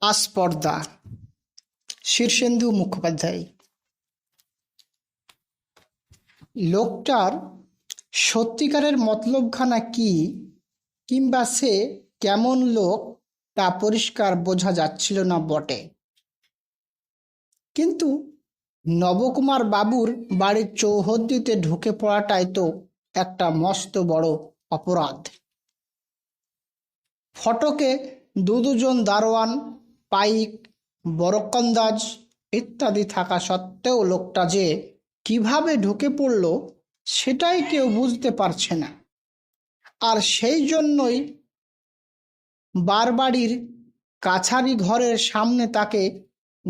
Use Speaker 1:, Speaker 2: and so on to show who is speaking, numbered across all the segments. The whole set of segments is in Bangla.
Speaker 1: আস্পর্দা, শীর্ষেন্দু মুখোপাধ্যায়। লোকটার সত্যিকারের মতলবখানা কি কিংবা সে কেমন লোক তা পরিষ্কার বোঝা যাচ্ছিল না বটে। কিন্তু নবকুমার বাবুর বাড়ির চৌহদ্দিতে ঢুকে পড়াটাই তো একটা মস্ত বড় অপরাধ। ফটকে দু দুজন দারোয়ান, পাইক, বরকন্দাজ ইত্যাদি থাকা সত্ত্বেও লোকটা যে কীভাবে ঢুকে পড়ল সেটাই কেউ বুঝতে পারছে না। আর সেই জন্যই বারবাড়ির কাছারি ঘরের সামনে তাকে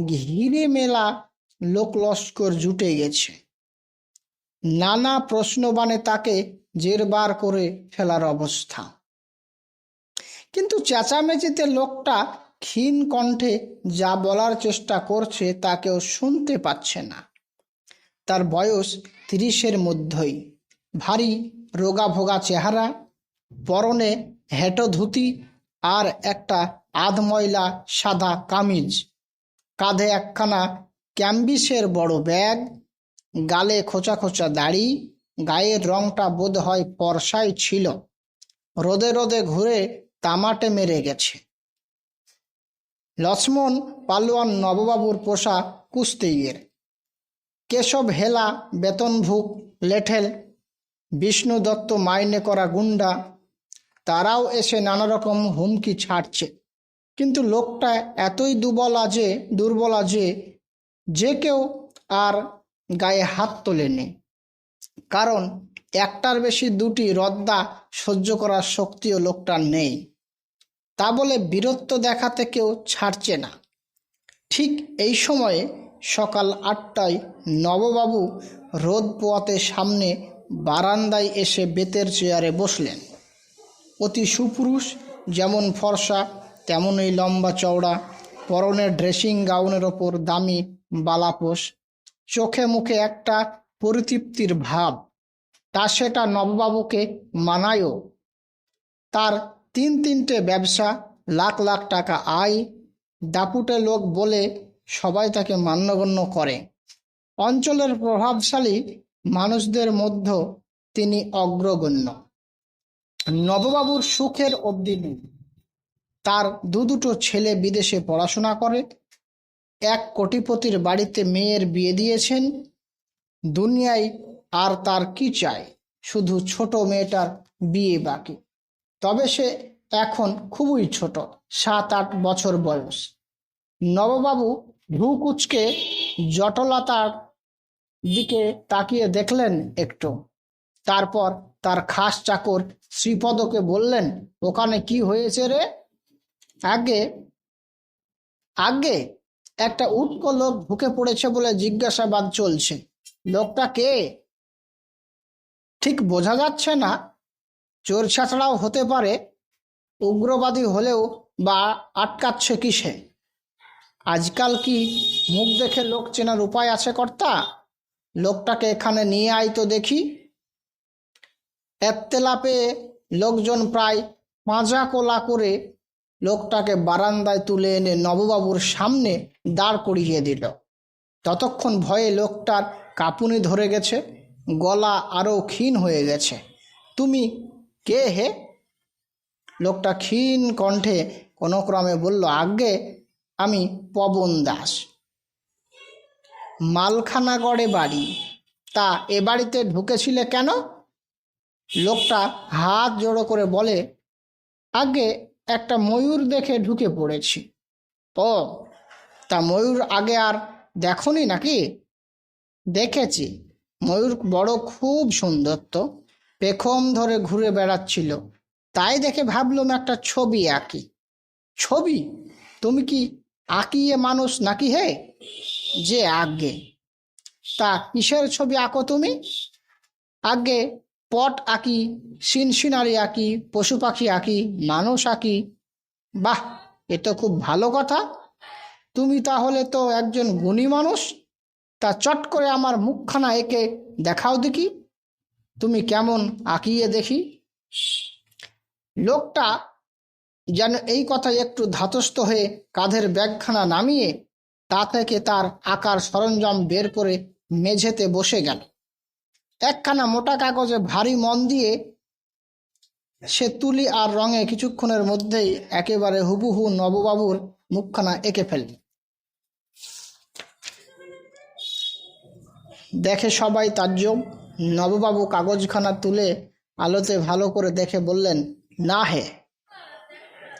Speaker 1: ঘিরে মেলা লোক লস্কর জুটে গেছে। নানা প্রশ্নবাণে তাকে জেরবার করে ফেলার অবস্থা। কিন্তু চেঁচামেচিতে লোকটা ক্ষীণ কণ্ঠে যা বলার চেষ্টা করছে তা কেউ শুনতে পাচ্ছে না। তার বয়স তিরিশের মধ্যেই। ভারী রোগা ভোগা চেহারা, পরনে হেঁটো ধুতি আর একটা আধময়লা সাদা কামিজ। কাঁধে একখানা ক্যাম্বিসের বড় ব্যাগ, গালে খোঁচা খোঁচা দাড়ি, গায়ের রংটা বোধ হয় পরশাই ছিল। রোদে রোদে ঘুরে তামাটে মেরে গেছে। লক্ষ্মণ পালোয়ান নববাবুর পোষা কুস্তিগের, কেশব হেলা বেতনভুক লেঠেল বিষ্ণু দত্ত মাইনে করা গুন্ডা তারাও এসে নানা রকম হুমকি ছাড়ছে। কিন্তু লোকটা এতই দুর্বলা যে দুর্বলা যে যে কেউ আর গায়ে হাত তোলেনি। কারণ একটার বেশি দুটি রদ্দা সহ্য করার শক্তিও লোকটার নেই। তা বলে বীরত্ব দেখাতে কেউ ছাড়ছে না। ঠিক এই সময়ে সকাল আটটায় নববাবু রোদ পোয়াতে সামনে বারান্দায় এসে বেতের চেয়ারে বসলেন। অতি সুপুরুষ যেমন ফর্সা, তেমনই লম্বা চওড়া পরনের ড্রেসিং গাউনের ওপর দামি বালাপোষ চোখে মুখে একটা পরিতৃপ্তির ভাব। তা সেটা নববাবুকে মানায়ও। তার তিন তিনটে ব্যবসা, লাখ লাখ টাকা আয়, দাপুটে লোক বলে সবাই তাকে মান্যগণ্য করে। অঞ্চলের প্রভাবশালী মানুষদের মধ্যে তিনি অগ্রগণ্য। নববাবুর সুখের অবধি নেই। তার দু দুটো ছেলে বিদেশে পড়াশোনা করে। এক কোটিপতির বাড়িতে মেয়ের বিয়ে দিয়েছেন। দুনিয়ায় আর তার কি চায় শুধু ছোট মেয়েটার বিয়ে বাকি। তবে সে এখন খুবই ছোট, সাত আট বছর বয়স। নববাবু ভ্রু কুচকে জটলতার দিকে তাকিয়ে দেখলেন একটু। তারপর তার খাস চাকর শ্রীপদকে বললেন, ওখানে কি হয়েছে রে? আগে আগে একটা উটকো লোক ঢুকে পড়েছে বলে জিজ্ঞাসাবাদ চলছে। লোকটা কে? ঠিক বোঝা যাচ্ছে না। চোর ছাড়াও হতে পারে, উগ্রবাদী হলেও বা আটকাচ্ছে কিসে? আজকাল কি মুখ দেখে লোক চেনার উপায় আছে কর্তা? লোকটাকে এখানে নিয়ে আয় তো দেখি। একতেলা পেয়ে লোকজন প্রায় পাঁজা কোলা করে লোকটাকে বারান্দায় তুলে এনে নববাবুর সামনে দাঁড় করিয়ে দিল। ততক্ষণ ভয়ে লোকটার কাঁপুনি ধরে গেছে, গলা আরও ক্ষীণ হয়ে গেছে। তুমি কে হে? লোকটা ক্ষীণ কণ্ঠে কোনো ক্রমে বলল আগে আমি পবন দাস। মালখানাগড়ে বাড়ি। তা এ বাড়িতে ঢুকেছিলে কেন? লোকটা হাত জোড়ো করে বলে আগে একটা ময়ূর দেখে ঢুকে পড়েছি। ও, তা ময়ূর আগে আর দেখনি নাকি? দেখেছি। ময়ূর বড় খুব সুন্দর তো। পেখম ধরে ঘুরে বেড়াচ্ছিল। তাই দেখে ভাবলাম একটা ছবি আঁকি। ছবি? তুমি কি আঁকিয়ে মানুষ নাকি হে? যে আগে তা কিসের ছবি আঁকো তুমি? আগে পট আঁকি সিন সিনারি আঁকি, পশু পাখি আঁকি, মানুষ আঁকি। বাহ, এ তো খুব ভালো কথা। তুমি তাহলে তো একজন গুণী মানুষ। তা চট করে আমার মুখখানা একে দেখাও দেখি। তুমি কেমন আঁকিয়ে দেখি? লোকটা যেন এই কথায় একটু ধাতস্থ হয়ে কাঁধের ব্যাগখানা নামিয়ে তা থেকে তার আকার সরঞ্জাম বের করে মেঝেতে বসে গেল। একখানা মোটা কাগজে ভারী মন দিয়ে সে তুলি আর রঙে কিছুক্ষণের মধ্যেই একেবারে হুবহু নববাবুর মুখখানা এঁকে ফেলল। দেখে সবাই তার তাজ্জব। নববাবু কাগজখানা তুলে আলোতে ভালো করে দেখে বললেন, না হে,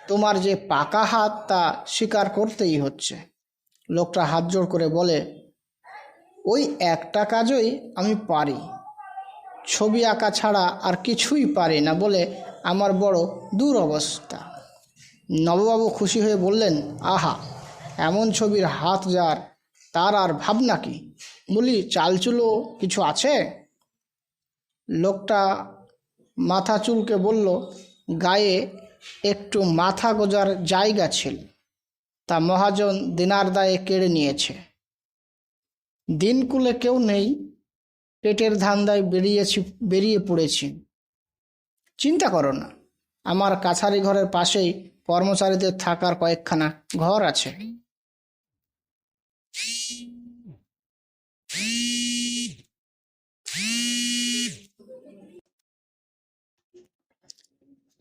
Speaker 1: তোমার যে পাকা হাত তা স্বীকার করতেই হচ্ছে। লোকটা হাত জোড় করে বলে, ওই একটা কাজই আমি পারি। ছবি আঁকা ছাড়া আর কিছুই পারি না বলে আমার বড় দূর অবস্থা নববাবু খুশি হয়ে বললেন, আহা, এমন ছবির হাত যার, তার আর ভাবনা কি? বলি, চালচুলো কিছু আছে? লোকটা মাথা চুলকে বলল, গায়ে একটু মাথা গোজার জায়গা ছিল। তা মহাজন দিনার দায়ে কেড়ে নিয়েছে। দিনকুলে কেউ নেই, পেটের ধান্দায় বেরিয়েছি, বেরিয়ে পড়েছি। চিন্তা করো না, আমার কাছারি ঘরের পাশেই কর্মচারীদের থাকার কয়েকখানা ঘর আছে।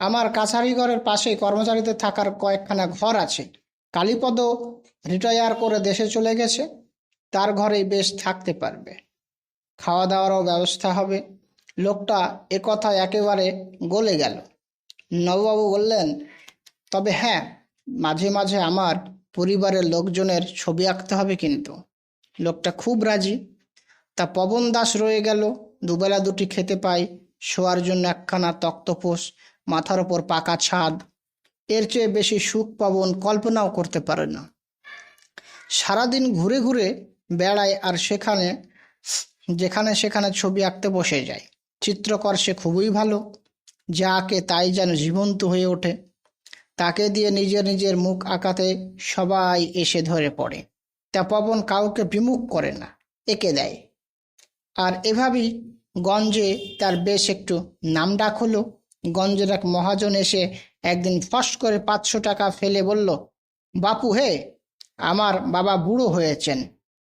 Speaker 1: আমার কাছারি ঘরের পাশে কর্মচারীদের থাকার কয়েকখানা ঘর আছে। কালীপদ রিটায়ার করে দেশে চলে গেছে। তার ঘরেই বেশ থাকতে পারবে। খাওয়া দাওয়ারও ব্যবস্থা হবে। লোকটা একথা একেবারে গলে গেল। নববাবু বললেন, তবে হ্যাঁ মাঝে মাঝে আমার পরিবারের লোকজনের ছবি আঁকতে হবে কিন্তু। লোকটা খুব রাজি। তা পবন দাস রয়ে গেল। দুবেলা দুটি খেতে পাই শোয়ার জন্য একখানা তক্তপোষ মাথার ওপর পাকা ছাদ। এর চেয়ে বেশি সুখ পাবন কল্পনাও করতে পারে না। সারাদিন ঘুরে ঘুরে বেড়ায় আর সেখানে, যেখানে সেখানে ছবি আঁকতে বসে যায়। চিত্রকর সে খুবই ভালো। যা আঁকে তাই যেন জীবন্ত হয়ে ওঠে। তাকে দিয়ে নিজের নিজের মুখ আঁকাতে সবাই এসে ধরে পড়ে। তা পবন কাউকে বিমুখ করে না, এঁকে দেয়। আর এভাবেই গঞ্জে তার বেশ একটু নাম ডাক হলো। গঞ্জের এক মহাজন এসে একদিন ফস করে পাঁচশো টাকা ফেলে বলল, বাপু, হে, আমার বাবা বুড়ো হয়েছেন।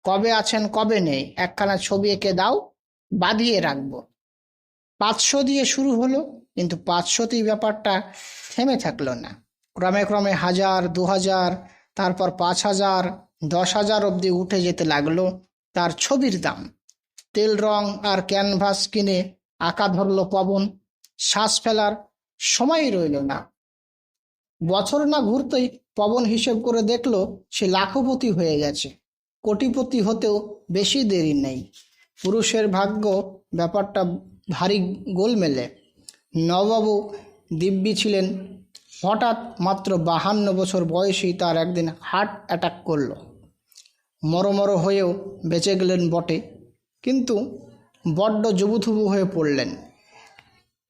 Speaker 1: কবে আছেন, কবে নেই? একখানা ছবি এঁকে দাও, বাঁধিয়ে রাখব। পাঁচশো দিয়ে শুরু হলো, কিন্তু পাঁচশোতেই ব্যাপারটা থেমে থাকল না। ক্রমে ক্রমে হাজার, দু হাজার, তারপর পাঁচ হাজার, দশ হাজার অবধি উঠে যেতে লাগল তার ছবির দাম। তেল রং আর ক্যানভাস কিনে আঁকা ধরলো পবন। শ্বাস ফেলার সময় রইল না। বছর না ঘুরতেই পবন হিসেব করে দেখল সে লাখপতি হয়ে গেছে। কোটিপতি হতেও বেশি দেরি নেই। পুরুষের ভাগ্য ব্যাপারটা ভারী গোলমেলে। নবাবু দিব্যি ছিলেন। হঠাৎ মাত্র বাহান্ন বছর বয়সেই তার একদিন হার্ট অ্যাটাক করল। মরমর হয়েও বেঁচে গেলেন বটে। কিন্তু বড্ড জবুথুবু হয়ে পড়লেন।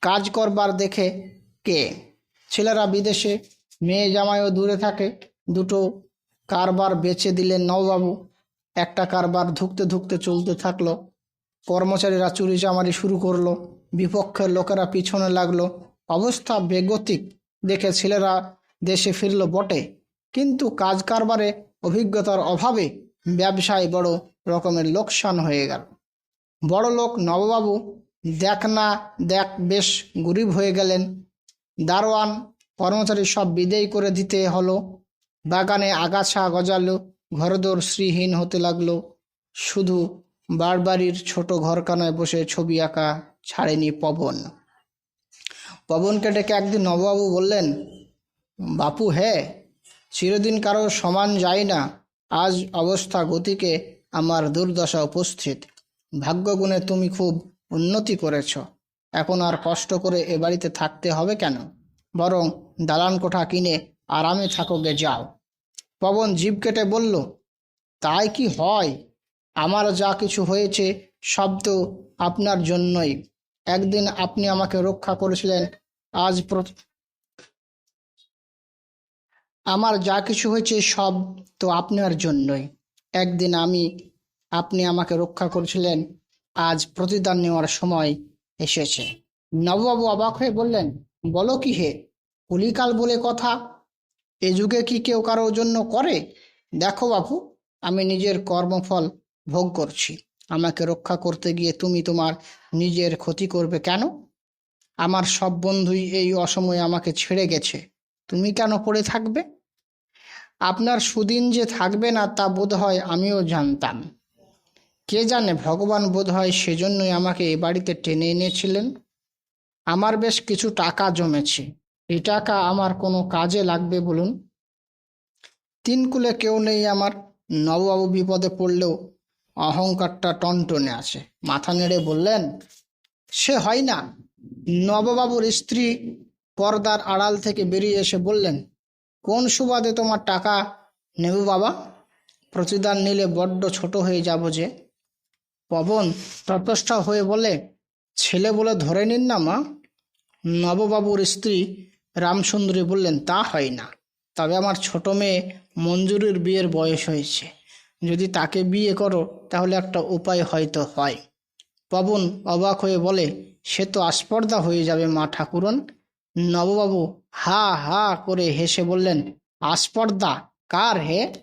Speaker 1: কাজ করবার দেখে কে? ছেলেরা বিদেশে, মেয়ে জামাইও দূরে থাকে। দুটো কারবার বেচে দিলেন নববাবু একটা কারবার ধুকতে ধুকতে চলতে থাকল। কর্মচারীরা চুরি চামারি শুরু করল। বিপক্ষের লোকেরা পিছনে লাগল। অবস্থা বেগতিক। দেখে ছেলেরা দেশে ফিরল বটে। কিন্তু কাজ কারবারে অভিজ্ঞতার অভাবে ব্যবসায় বড় রকমের লোকসান হয়ে গেল। বড় লোক নববাবু দেখ না, দেখ বেশ গরিব হয়ে গেলেন। দারোয়ান কর্মচারী সব বিদেয় করে দিতে হলো। বাগানে আগাছা গজালো, ঘরদোর শ্রীহীন হতে লাগল। শুধু বারবাড়ির ছোট ঘরখানায় বসে ছবি আঁকা ছাড়েনি পবন। পবনকে ডেকে একদিন নববাবু বললেন, বাপু, হে, চিরদিন কারও সমান যায় না। আজ অবস্থা গতিকে আমার দুর্দশা উপস্থিত। ভাগ্যগুণে তুমি খুব উন্নতি করেছ। এখন আর কষ্ট করে এ বাড়িতে থাকতে হবে কেন? বরং দালান কোঠা কিনে আরামে থাকোগে যাও। পবন জীব কেটে বলল, তাই কি হয়? আমার যা কিছু হয়েছে সব তো আপনার জন্যই। একদিন আপনি আমাকে রক্ষা করেছিলেন, আজ আমার যা কিছু হয়েছে সব তো আপনার জন্যই। একদিন আমি, আপনি আমাকে রক্ষা করেছিলেন আজ প্রতিদান নেওয়ার সময় এসেছে। নববাবু অবাক হয়ে বললেন, বলো কি হে, কলিকাল বলে কথা? এ যুগে কি কেউ কারোর জন্য করে? দেখো বাপু আমি নিজের কর্মফল ভোগ করছি। আমাকে রক্ষা করতে গিয়ে তুমি তোমার নিজের ক্ষতি করবে কেন? আমার সব বন্ধুই এই অসময়ে আমাকে ছেড়ে গেছে। তুমি কেন পড়ে থাকবে? আপনার সুদিন যে থাকবে না তা বোধ হয় আমিও জানতাম। কে জানে ভগবান বোধ হয় সেজন্যই আমাকে এ বাড়িতে টেনে এনেছিলেন? আমার বেশ কিছু টাকা জমেছে। এই টাকা আমার কোনো কাজে লাগবে বলুন? তিন কুলে কেউ নেই আমার। নববাবু বিপদে পড়লেও অহংকারটা টনটনে আছে। মাথা নেড়ে বললেন, সে হয় না। নববাবুর স্ত্রী পর্দার আড়াল থেকে বেরিয়ে এসে বললেন, কোন সুবাদে তোমার টাকা নেব বাবা? প্রতিদান নিলে বড্ড ছোট হয়ে যাব যে। পবন ততষ্ঠা হয়ে বলে, ছেলে বলে ধরে নিন না মা। নববাবুর স্ত্রী রামসুন্দরী বললেন, তা হয় না। তবে আমার ছোট মেয়ে মঞ্জুরির বিয়ের বয়স হয়েছে। যদি তাকে বিয়ে করো, তাহলে একটা উপায় হয়তো হয়। পবন অবাক হয়ে বলে, সে তো আস্পর্ধা হয়ে যাবে মা ঠাকুরন। নববাবু হা হা করে হেসে বললেন, আস্পর্ধা? কার হে?